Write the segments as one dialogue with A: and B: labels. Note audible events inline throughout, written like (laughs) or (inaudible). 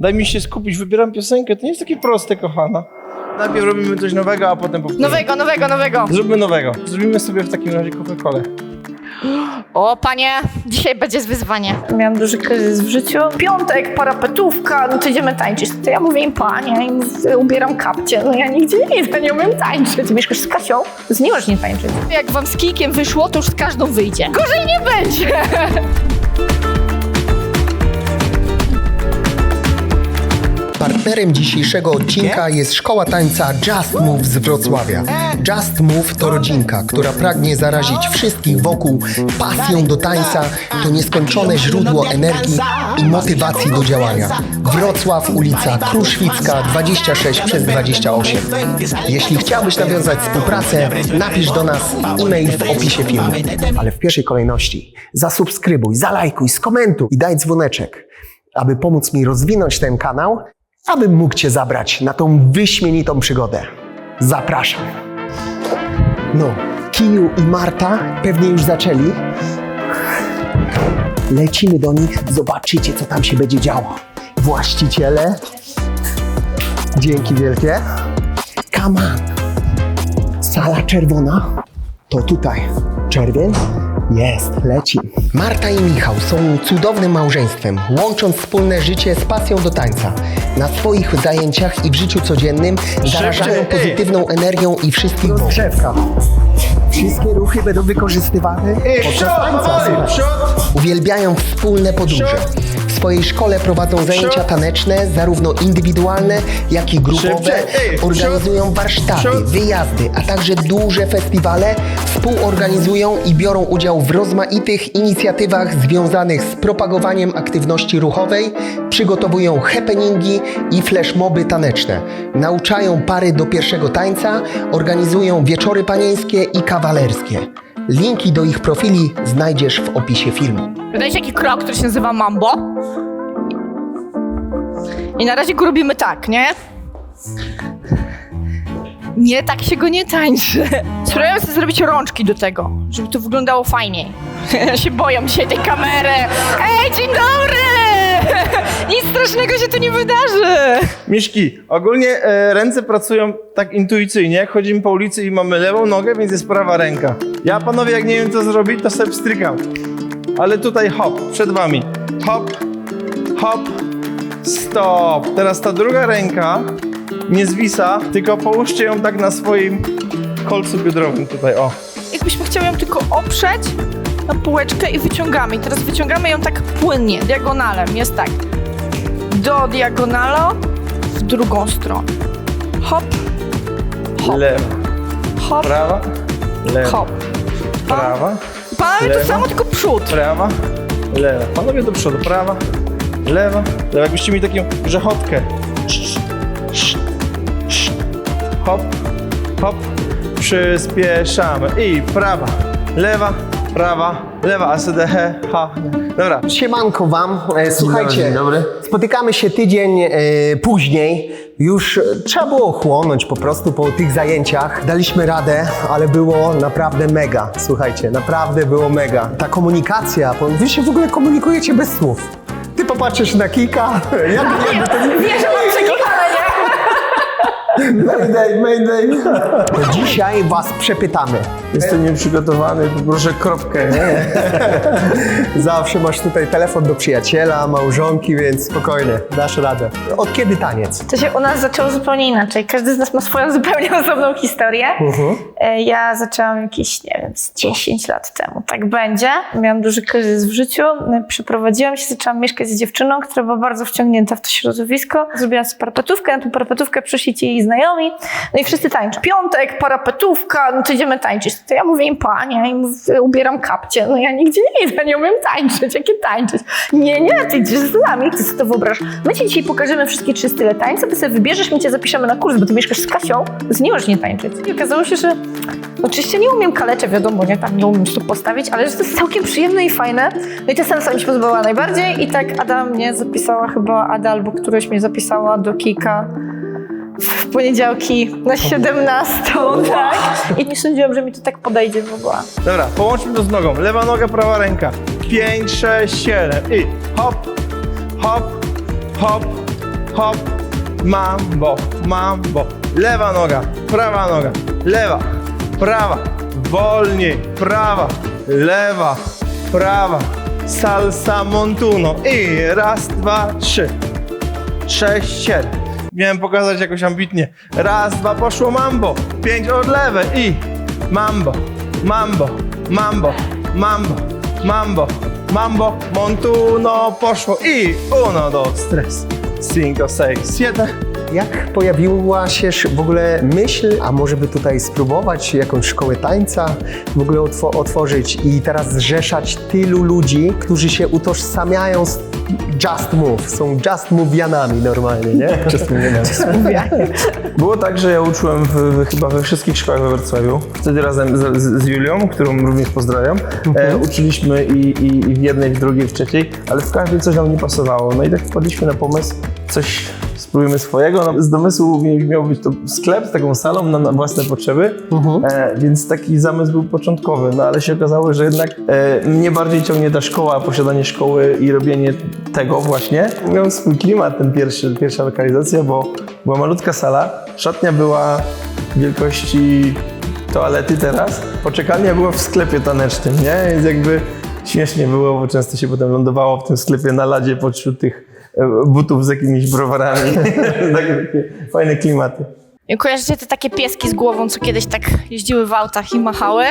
A: Daj mi się skupić, wybieram piosenkę. To nie jest takie proste, kochana. Najpierw robimy coś nowego, a potem powtórzymy.
B: Nowego, nowego, nowego.
A: Zróbmy nowego. Zrobimy sobie w takim razie Coca-Colę.
B: O, panie, dzisiaj będzie wyzwanie.
C: Miałam duży kryzys w życiu. Piątek, parapetówka, no to idziemy tańczyć. To ja mówię im panie, im ubieram kapcie. No ja nigdzie nie idę, nie umiem tańczyć. Mieszkasz z Kasią? Z nią nie tańczyć.
B: Jak wam z kijkiem wyszło, to już z każdą wyjdzie. Gorzej nie będzie. (laughs)
D: Partnerem dzisiejszego odcinka jest szkoła tańca Just Move z Wrocławia. Just Move to rodzinka, która pragnie zarazić wszystkich wokół pasją do tańca, to nieskończone źródło energii i motywacji do działania. Wrocław, ulica Kruszwicka 26 przez 28. Jeśli chciałbyś nawiązać współpracę, napisz do nas e-mail w opisie filmu. Ale w pierwszej kolejności zasubskrybuj, zalajkuj, skomentuj i daj dzwoneczek, aby pomóc mi rozwinąć ten kanał abym mógł Cię zabrać na tą wyśmienitą przygodę. Zapraszam. No, Kiju i Marta pewnie już zaczęli. Lecimy do nich, zobaczycie, co tam się będzie działo. Właściciele, dzięki wielkie. Come on. Sala czerwona, to tutaj. Czerwień? Jest, leci. Marta i Michał są cudownym małżeństwem, łącząc wspólne życie z pasją do tańca. Na swoich zajęciach i w życiu codziennym zarażają
A: Szybciej,
D: pozytywną energią i wszystkich Rozgrzewka. Wszystkie ruchy będą wykorzystywane podczas tańca. Uwielbiają wspólne podróże. W swojej szkole prowadzą zajęcia taneczne, zarówno indywidualne, jak i grupowe. Organizują warsztaty, wyjazdy, a także duże festiwale. Współorganizują i biorą udział w rozmaitych inicjatywach związanych z propagowaniem aktywności ruchowej, przygotowują happeningi i flashmoby taneczne. Nauczają pary do pierwszego tańca, organizują wieczory panieńskie i kawalerskie. Linki do ich profili znajdziesz w opisie filmu.
B: Wydajcie taki krok, który się nazywa mambo. I na razie go robimy tak, nie? Nie, tak się go nie tańczy. Spróbujemy sobie zrobić rączki do tego, żeby to wyglądało fajniej. Ja się boję dzisiaj tej kamery. Ej, dzień dobry! Nic strasznego się tu nie wydarzy.
A: Miszki, ogólnie e, ręce pracują tak intuicyjnie. Chodzimy po ulicy i mamy lewą nogę, więc jest prawa ręka. Ja, panowie, jak nie wiem co zrobić, to sobie strykam. Ale tutaj hop, przed wami. Hop, hop, stop. Teraz ta druga ręka nie zwisa, tylko połóżcie ją tak na swoim kolcu biodrowym tutaj, o.
B: Jakbyśmy chciały ją tylko oprzeć na półeczkę i wyciągamy. I teraz wyciągamy ją tak płynnie, diagonalem. Jest tak. Do diagonalo w drugą stronę. Hop, hop,
A: Lewa,
B: hop,
A: prawa, lewa,
B: hop.
A: prawa,
B: Panowie to samo, tylko przód.
A: prawa, lewa. Panowie do przodu, prawa, lewa, lewa. Jakbyście mieli taką grzechotkę. Hop, hop, przyspieszamy. I prawa, lewa, prawa, lewa, a sobie he, ha. Dobra.
D: Siemanko wam. E, Słuchajcie,
A: dzień dobry.
D: spotykamy się tydzień e, później. Już e, trzeba było chłonąć po prostu po tych zajęciach. Daliśmy radę, ale było naprawdę mega. Słuchajcie, naprawdę było mega. Ta komunikacja, bo wy się w ogóle komunikujecie bez słów. Ty popatrzysz na Kika, (laughs) jakby to nie...
C: Wiesz, że mam? (laughs)
D: Mayday, mayday. To dzisiaj was przepytamy.
A: Jestem nieprzygotowany, poproszę kropkę, nie? (laughs)
D: Zawsze masz tutaj telefon do przyjaciela, małżonki, więc spokojnie, dasz radę. Od kiedy taniec?
C: To się u nas zaczęło zupełnie inaczej. Każdy z nas ma swoją zupełnie osobną historię. E, Ja zaczęłam jakieś, nie wiem, z 10 lat temu. Tak będzie. Miałam duży kryzys w życiu. I Przeprowadziłam się, zaczęłam mieszkać z dziewczyną, która była bardzo wciągnięta w to środowisko. Zrobiłam sobie parapetówkę, na tą parapetówkę przyszli ci jej znajomi. No i wszyscy tańczą. Piątek, parapetówka, no to idziemy tańczyć. To ja mówię im panie, im ubieram kapcie. No ja nigdzie nie idę, nie umiem tańczyć. Jakie tańczyć? Nie, nie, ty idziesz z nami, ty sobie to wyobraź. My ci dzisiaj pokażemy wszystkie trzy style tańca, ty sobie wybierzesz, my cię zapiszemy na kurs, bo ty mieszkasz z Kasią, z nią już nie tańczyć. I okazało się, że oczywiście nie umiem kalecze, wiadomo, nie, tam nie umiem stóp postawić, ale że to jest całkiem przyjemne i fajne. No i ta salsa mi się podobała najbardziej i tak Ada mnie zapisała, chyba Ada albo któraś mnie zapisała do Kika w poniedziałki na 17, tak? I nie sądziłam, że mi to tak podejdzie w ogóle.
A: Dobra, połączmy to z nogą. Lewa noga, prawa ręka. 5, 6, 7 i hop, hop, hop, hop, mambo, mambo. Lewa noga, prawa noga, lewa, prawa, wolniej, prawa, lewa, prawa. Salsa montuno. I raz, dwa, trzy. Sześć, siedem. Miałem pokazać jakoś ambitnie. Raz, dwa, poszło mambo. Pięć od lewej i mambo, mambo, mambo, mambo, mambo, mambo, montuno, poszło i uno, dos, tres, cinco, seis, siete.
D: Jak pojawiła się w ogóle myśl, a może by tutaj spróbować jakąś szkołę tańca w ogóle otwo- otworzyć i teraz zrzeszać tylu ludzi, którzy się utożsamiają z Just Move, są Just Move'janami normalnie, nie? (laughs) Just Move'janami.
A: Było tak, że ja uczyłem w, w, chyba we wszystkich szkołach we Wrocławiu. Wtedy razem z, z, Julią, którą również pozdrawiam, e, uczyliśmy i, i, i w jednej, w drugiej, w trzeciej, ale w każdej coś nam nie pasowało. No i tak wpadliśmy na pomysł, coś spróbujmy swojego. No, z domysłu mi- miał być to sklep z taką salą na, na własne potrzeby, e, więc taki zamysł był początkowy, no ale się okazało, że jednak e, mnie bardziej ciągnie ta szkoła, posiadanie szkoły i robienie tego właśnie. Miał swój klimat ten pierwszy, pierwsza lokalizacja, bo była malutka sala, szatnia była wielkości toalety teraz, poczekalnia była w sklepie tanecznym, nie? Więc jakby śmiesznie było, bo często się potem lądowało w tym sklepie na ladzie pośród tych butów z jakimiś browarami. (laughs) takie, takie fajne klimaty.
B: Kojarzycie te takie pieski z głową, co kiedyś tak jeździły w autach i machały?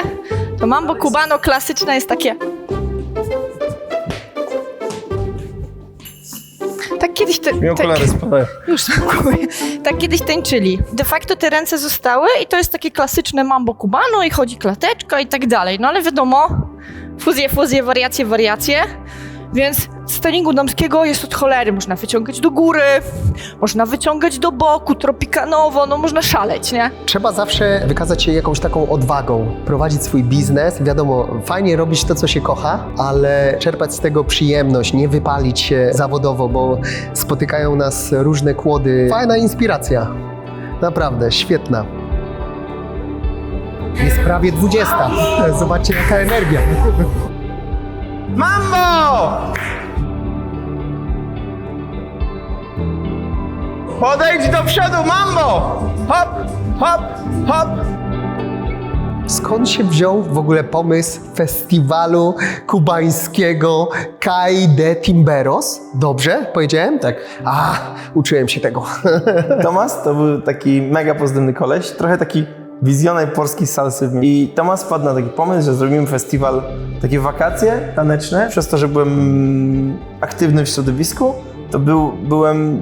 B: To mambo cubano klasyczne jest takie... Tak kiedyś te,
A: Mi
B: te,
A: okulary spadają.
B: Już spokój. Tak kiedyś tańczyli. De facto te ręce zostały i to jest takie klasyczne mambo cubano i chodzi klateczka i tak dalej. No ale wiadomo, fuzje, fuzje, wariacje, wariacje. Więc z treningu damskiego jest od cholery. Można wyciągać do góry, można wyciągać do boku, tropikanowo, no można szaleć, nie?
D: Trzeba zawsze wykazać się jakąś taką odwagą, prowadzić swój biznes. Wiadomo, fajnie robić to, co się kocha, ale czerpać z tego przyjemność, nie wypalić się zawodowo, bo spotykają nas różne kłody. Fajna inspiracja. Naprawdę, świetna. Jest prawie 20. Zobaczcie, jaka energia.
A: Mambo! Podejdź do przodu, mambo! Hop, hop, hop!
D: Skąd się wziął w ogóle pomysł festiwalu kubańskiego Cai de Timberos? Dobrze powiedziałem?
A: Tak.
D: A, uczyłem się tego. (laughs)
A: Tomas to był taki mega pozytywny koleś, trochę taki wizjoner polskiej salsy. I Tomas wpadł na taki pomysł, że zrobimy festiwal, takie wakacje taneczne. Przez to, że byłem aktywny w środowisku, to był, byłem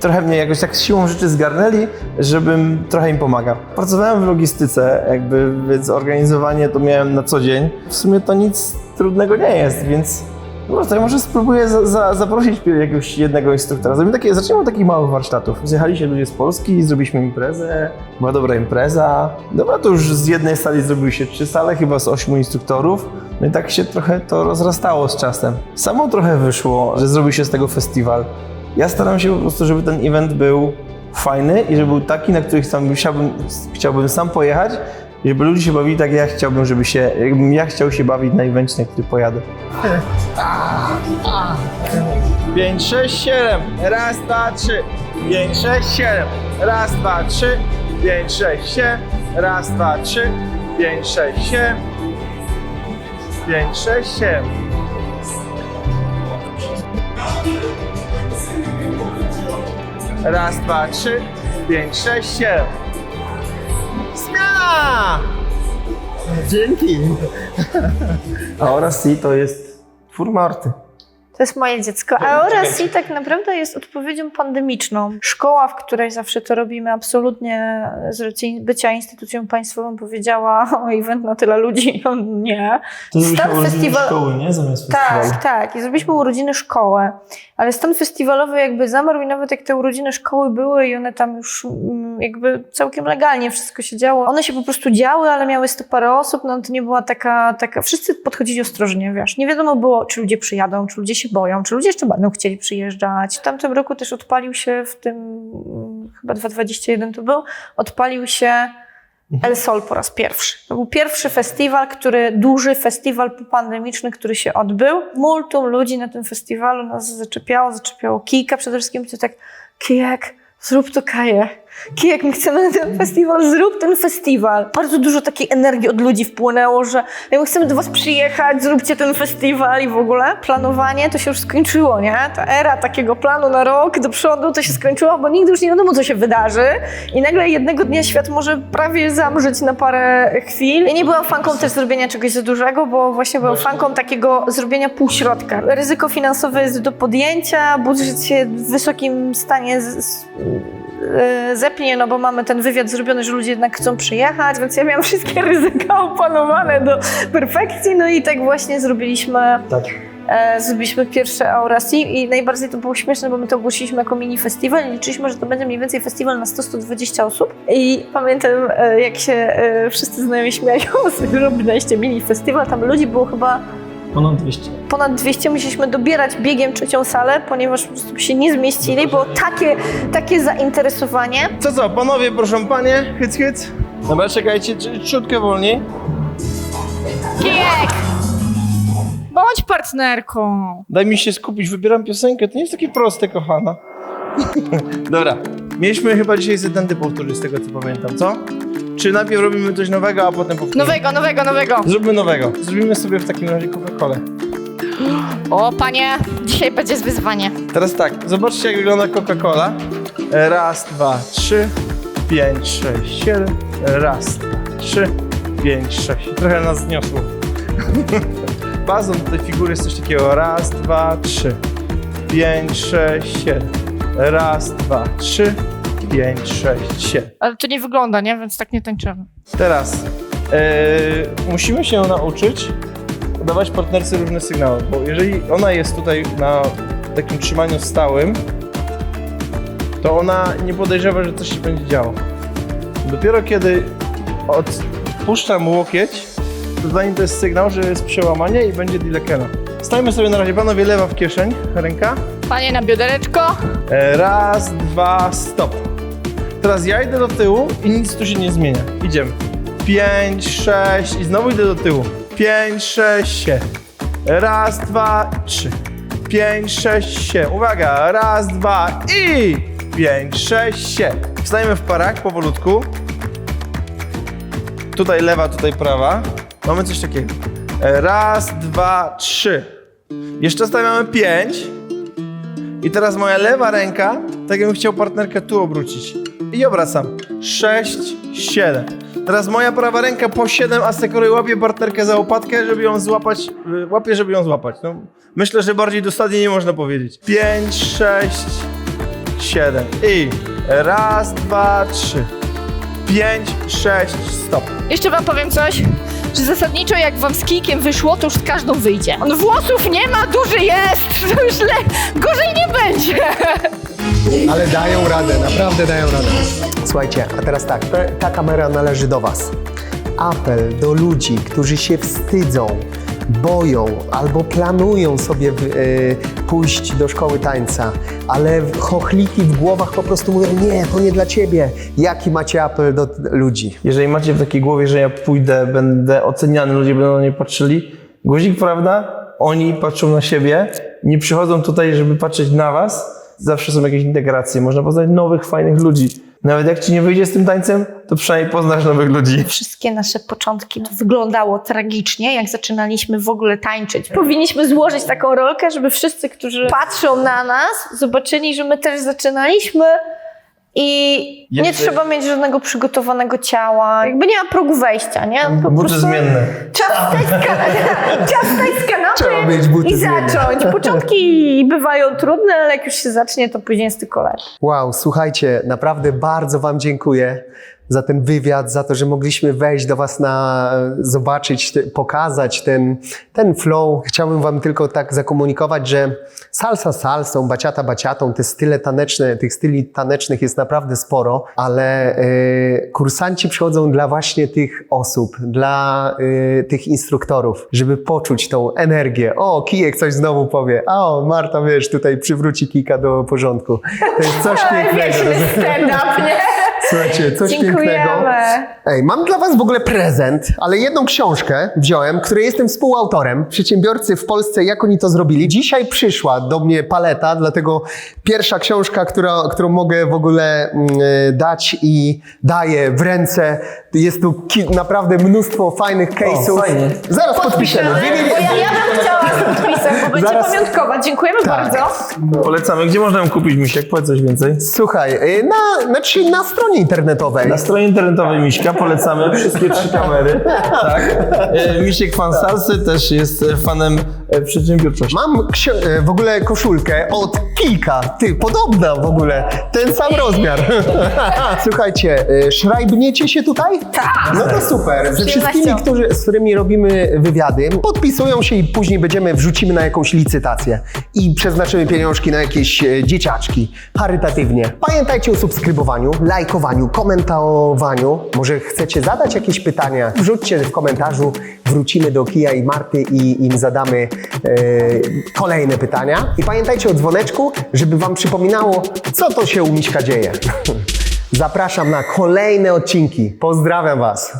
A: trochę mnie jakoś tak siłą rzeczy zgarnęli, żebym trochę im pomagał. Pracowałem w logistyce, jakby, więc organizowanie to miałem na co dzień. W sumie to nic trudnego nie jest, więc no to ja może spróbuję za, za, zaprosić jakiegoś jednego instruktora. Zrobimy takie, zacznijmy od takich małych warsztatów. Zjechali się ludzie z Polski, zrobiliśmy imprezę, była dobra impreza. Dobra, to już z jednej sali zrobiły się trzy sale, chyba z ośmiu instruktorów. No i tak się trochę to rozrastało z czasem. Samo trochę wyszło, że zrobił się z tego festiwal. Ja staram się po prostu, żeby ten event był fajny i żeby był taki, na który chciałbym, chciałbym sam pojechać żeby ludzie się bawili tak, jak ja chciałbym, żeby się, jakbym ja chciał się bawić na evencie, na który pojadę. 5, 6, 7. Raz, dwa, trzy. 5, 6, 7. Raz, dwa, trzy. 5, 6, 7. Raz, dwa, trzy. 5, 6, 7. 5, 6, 7. Raz, dwa, trzy. 5, 6, 7.
D: Dzięki.
A: A oraz i to jest twór Marty.
C: To jest moje dziecko. A Orasi tak naprawdę jest odpowiedzią pandemiczną. Szkoła, w której zawsze to robimy, absolutnie z racji bycia instytucją państwową powiedziała (laughs) o event na tyle ludzi. (laughs) No nie.
A: To
C: Stan festiwal...
A: szkoły, nie? Zamiast festiwalu.
C: Tak, tak. I zrobiliśmy urodziny szkołę. Ale stan festiwalowy jakby zamarł i nawet jak te urodziny szkoły były i one tam już mm, jakby całkiem legalnie wszystko się działo. One się po prostu działy, ale miały sto parę osób, no to nie była taka, taka... Wszyscy podchodzili ostrożnie, wiesz. Nie wiadomo było, czy ludzie przyjadą, czy ludzie się boją, czy ludzie jeszcze będą chcieli przyjeżdżać. W tamtym roku też odpalił się w tym, mm, chyba 2021 to był, odpalił się El Sol po raz pierwszy. To był pierwszy festiwal, który, duży festiwal popandemiczny, który się odbył. Multum ludzi na tym festiwalu nas zaczepiało, zaczepiało Kika przede wszystkim, to tak Kijek, zrób to Kaję. Kijek, my chcemy na ten festiwal, zrób ten festiwal. Bardzo dużo takiej energii od ludzi wpłynęło, że "Ej, my chcemy do was przyjechać, zróbcie ten festiwal i w ogóle. Planowanie to się już skończyło, nie? Ta era takiego planu na rok do przodu to się skończyło, bo nigdy już nie wiadomo, co się wydarzy. I nagle jednego dnia świat może prawie zamrzeć na parę chwil. Ja nie byłam fanką też zrobienia czegoś za dużego, bo właśnie byłam fanką takiego zrobienia półśrodka. Ryzyko finansowe jest do podjęcia, budżet się w wysokim stanie z, z, e, zepnie, no bo mamy ten wywiad zrobiony, że ludzie jednak chcą przyjechać, więc ja miałam wszystkie (laughs) ryzyka opanowane do perfekcji, no i tak właśnie zrobiliśmy,
A: Tak.
C: e, zrobiliśmy pierwsze Aurasi i najbardziej to było śmieszne, bo my to ogłosiliśmy jako mini festiwal. I liczyliśmy, że to będzie mniej więcej festiwal na 100-120 osób. I pamiętam, e, jak się e, wszyscy znajomi tego, (laughs) że wydaliście mini festiwal, tam ludzi było chyba
A: Ponad 200.
C: ponad 200 musieliśmy dobierać biegiem trzecią salę, ponieważ po prostu się nie zmieścili, było takie, takie zainteresowanie.
A: Co co, panowie, proszę panie, hyc hyc. Dobra, czekajcie, czy- ciutkę wolniej.
B: Kijek! Bądź partnerką.
A: Daj mi się skupić, wybieram piosenkę, to nie jest takie proste, kochana. (laughs) Dobra, mieliśmy chyba dzisiaj zetenty powtórzyć z tego, co pamiętam, co? Czy najpierw robimy coś nowego, a potem powtórzymy?
B: Nowego, nowego, nowego.
A: Zróbmy nowego. Zrobimy sobie w takim razie Coca-Colę.
B: O, panie, dzisiaj będzie wyzwanie.
A: Teraz tak, zobaczcie jak wygląda Coca-Cola. Raz, dwa, trzy, pięć, sześć, siedem. Raz, dwa, trzy, pięć, sześć. Trochę nas zniosło. (laughs) Bazą tej figury jest coś takiego. Raz, dwa, trzy, pięć, sześć, siedem. Raz, dwa, trzy, pięć, sześć, siedem.
B: Ale to nie wygląda, nie? Więc tak nie tańczymy.
A: Teraz e, musimy się nauczyć dawać partnerce różne sygnały, bo jeżeli ona jest tutaj na takim trzymaniu stałym, to ona nie podejrzewa, że coś się będzie działo. Dopiero kiedy odpuszczam łokieć, to dla niej to jest sygnał, że jest przełamanie i będzie dilekena. Stajmy sobie na razie, panowie, lewa w kieszeń, ręka.
B: Panie na biodereczko.
A: E, Raz, dwa, stop. Teraz ja idę do tyłu i nic tu się nie zmienia. Idziemy. Pięć, sześć i znowu idę do tyłu. Pięć, sześć, siedem. Raz, dwa, trzy. Pięć, sześć, siedem. Uwaga, raz, dwa i pięć, sześć, siedem. Wstajemy w parach powolutku. Tutaj lewa, tutaj prawa. Mamy coś takiego. E, Raz, dwa, trzy. Jeszcze stawiamy pięć. I teraz moja lewa ręka, tak jakbym chciał partnerkę tu obrócić. I obracam. 6, 7. Teraz moja prawa ręka po 7 asekuruję, łapię partnerkę za łopatkę, żeby ją złapać. y, Łapię, żeby ją złapać. No, myślę, że bardziej dosadnie nie można powiedzieć. 5, 6, 7. I raz, dwa, trzy. 5, 6, stop.
B: Jeszcze wam powiem coś, że zasadniczo jak wam z kijkiem wyszło, to już z każdą wyjdzie. On włosów nie ma, duży jest, (laughs) to już le... gorzej nie będzie.
D: Ale dają radę, naprawdę dają radę. Słuchajcie, a teraz tak, te- ta kamera należy do Was. Apel do ludzi, którzy się wstydzą, boją albo planują sobie w, e, pójść do szkoły tańca, ale chochliki w głowach po prostu mówią, nie, to nie dla Ciebie. Jaki macie apel do ludzi?
A: Jeżeli macie w takiej głowie, że ja pójdę, będę oceniany, ludzie będą na mnie patrzyli, guzik, prawda? Oni patrzą na siebie, nie przychodzą tutaj, żeby patrzeć na was. Zawsze są jakieś integracje, można poznać nowych, fajnych ludzi. Nawet jak ci nie wyjdzie z tym tańcem, to przynajmniej poznasz nowych ludzi.
C: Wszystkie nasze początki to wyglądało tragicznie, jak zaczynaliśmy w ogóle tańczyć. Powinniśmy złożyć taką rolkę, żeby wszyscy, którzy patrzą na nas, zobaczyli, że my też zaczynaliśmy i nie
A: Jeszcze-
C: trzeba mieć żadnego przygotowanego ciała. Jakby nie ma progu wejścia, nie? Po
A: Buty
C: prostu
A: zmienne.
C: Wstać z kanapy, z
D: buty
C: i zacząć. Początki (laughs) bywają trudne, ale jak już się zacznie, to później jest tylko lepiej.
D: Wow, słuchajcie, naprawdę bardzo Wam dziękuję za ten wywiad, za to, że mogliśmy wejść do Was na, zobaczyć, te, pokazać ten, ten flow. Chciałbym Wam tylko tak zakomunikować, że salsa salsą, baciata baciatą, te style taneczne, tych styli tanecznych jest naprawdę sporo, ale e, kursanci przychodzą dla właśnie tych osób, dla e, tych instruktorów, żeby poczuć tą energię. O, kijek coś znowu powie. A o, Marta, wiesz, tutaj przywróci kijka do porządku. To jest coś (laughs) pięknego.
C: Nie?
D: Słuchajcie, coś
C: Dziękujemy.
D: pięknego. Ej, mam dla Was w ogóle prezent, ale jedną książkę wziąłem, której jestem współautorem. Przedsiębiorcy w Polsce, jak oni to zrobili. Dzisiaj przyszła do mnie paleta, dlatego pierwsza książka, która, którą mogę w ogóle mm, e, dać i daję w ręce. Jest tu ki- naprawdę mnóstwo fajnych case'ów. Zaraz podpiszemy.
C: Bo ja, ja bym chciała z podpisem, bo będzie
D: Zaraz-
C: pamiątkowa. Dziękujemy
D: Tak.
C: bardzo.
A: Polecamy. Gdzie można ją kupić, Misiek? Powiedz coś więcej.
D: Słuchaj, e, na, znaczy na stronie internetowej.
A: Na stronie internetowej Miśka polecamy wszystkie trzy kamery. Tak. E, Misiek fan salsy też jest e, fanem przedsiębiorczości.
D: Mam e, w ogóle koszulkę od Kilka. Ty, podobna w ogóle. Ten sam rozmiar. (laughs) Słuchajcie, e, szrajbniecie się tutaj? Tak. No to super. Ze wszystkimi, którzy, z którymi robimy wywiady, podpisują się i później będziemy, wrzucimy na jakąś licytację i przeznaczymy pieniążki na jakieś e, dzieciaczki. Charytatywnie. Pamiętajcie o subskrybowaniu, lajkowaniu, komentowaniu. Może chcecie zadać jakieś pytania? Wrzućcie w komentarzu. Wrócimy do Kija i Marty i im zadamy e, kolejne pytania. I pamiętajcie o dzwoneczku, żeby wam przypominało, co to się u Miśka dzieje. (laughs) Zapraszam na kolejne odcinki. Pozdrawiam was.